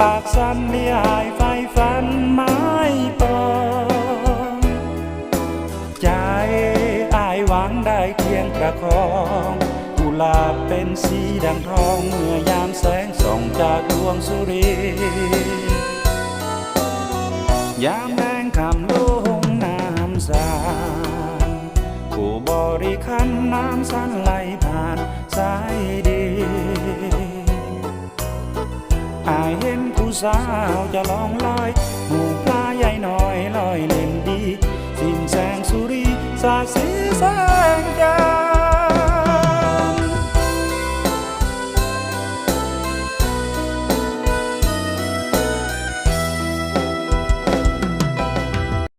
ปากฟันที่อายไฟฝันไม้ปองใจอายหวังได้เคียงประคองกุหลาบเป็นสีดังทองเมื่อยามแสงส่องจากดวงสุริยามแดงคำลงน้ำสาผู้บริคันน้ำสันไหลผ่าน อายเห็นผู้สาวจะลองลอยหมู่ปลาใหญ่น้อยลอยเล่นดี สิ้นแสงสุรีสาสีแสา